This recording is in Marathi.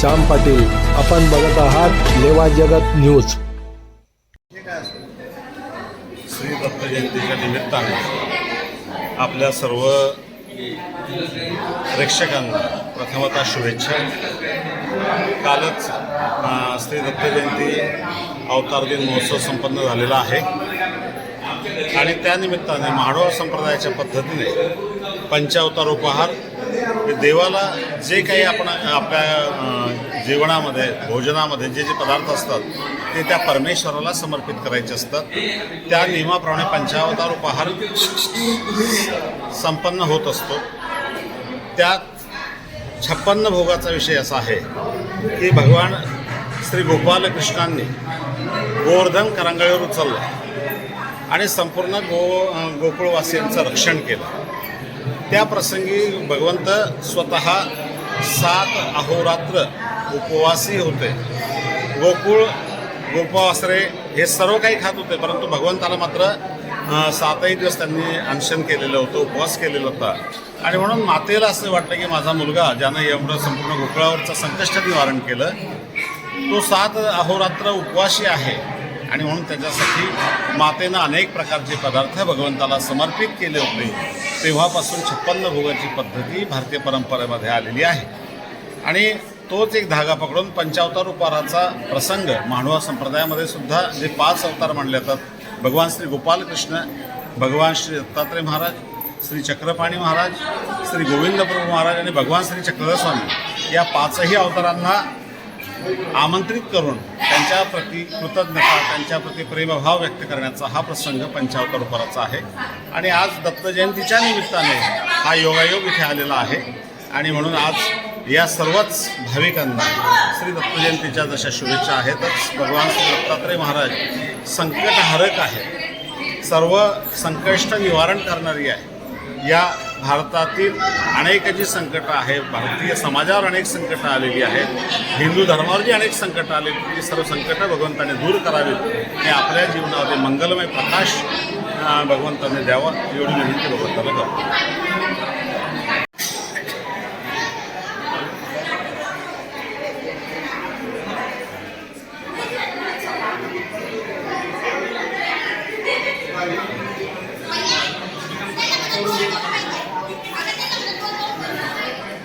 श्याम पाटील. आपण बघत आहात लेवा जगत न्यूज. श्री दत्त जयंतीच्या निमित्ताने आपल्या सर्व प्रेक्षकांना प्रथमतः शुभेच्छा. कालच श्री दत्त जयंती अवतार दिन महोत्सव संपन्न झालेला आहे. आणि त्यानिमित्ताने महाडोळ संप्रदायाच्या पद्धतीने पंचावतार उपहार देवाला जे काही आपण आपल्या जेवणामध्ये भोजनामध्ये जे जे पदार्थ असतात ते त्या परमेश्वराला समर्पित करायचे असतात. त्या नियमाप्रमाणे पंचावतार उपहार संपन्न होत असतो. त्यात छप्पन्न भोगाचा विषय असा आहे की भगवान श्री गोपालकृष्णांनी गोवर्धन करंगळीवर उचललं आणि संपूर्ण गो गोकुळवासियांचं रक्षण केलं. त्या प्रसंगी भगवंत स्वतः सात अहोरात्र उपवासी होते. गोकुळ गोपवासरे हे सर्व काही खात होते परंतु भगवंताला मात्र सातही दिवस त्यांनी अनशन केलेलं होतं उपवास केलेला होता. आणि म्हणून मातेला असं वाटलं की माझा मुलगा ज्यानं एवढं संपूर्ण गोकुळावरचं संकष्ट निवारण केलं तो सात अहोरात्र उपवासी आहे. आणि म्हणून त्याच्यासाठी मातेनं अनेक प्रकारचे पदार्थ भगवंताला समर्पित केले होते. तेव्हापासून छप्पन्न भोगाची पद्धती भारतीय परंपरेमध्ये आलेली आहे. आणि तोच एक धागा पकडून पंचावतार उपहाराचा प्रसंग मांडवा संप्रदायामध्ये सुद्धा जे पाच अवतार मानले जातात भगवान श्री गोपालकृष्ण भगवान श्री दत्तात्रय महाराज श्री चक्रपाणी महाराज श्री गोविंद प्रभू महाराज आणि भगवान श्री चक्रधर स्वामी या पाचही अवतारांना आमंत्रित करून त्यांच्याप्रती कृतज्ञता त्यांच्याप्रती प्रेमभाव व्यक्त करण्याचा हा प्रसंग पंचावतार उपहाराचा आहे. आणि आज दत्त जयंतीच्या निमित्ताने हा योगायोग इथे आलेला आहे. आणि म्हणून आज या सर्वच भाविकांना श्री दत्तजयंतीच्या जशा शुभेच्छा आहेतच भगवान श्री दत्तात्रय महाराज संकटहारक आहे सर्व संकष्ट निवारण करणारी आहे. या भारतातील अनेक जी संकटं आहेत भारतीय समाजावर अनेक संकटं आलेली आहेत हिंदू धर्मावर जी अनेक संकटं आलेली ती सर्व संकटं भगवंताने दूर करावीत आणि आपल्या जीवनामध्ये मंगलमय प्रकाश भगवंताने द्यावा एवढी विनंती भगवंताला करतो.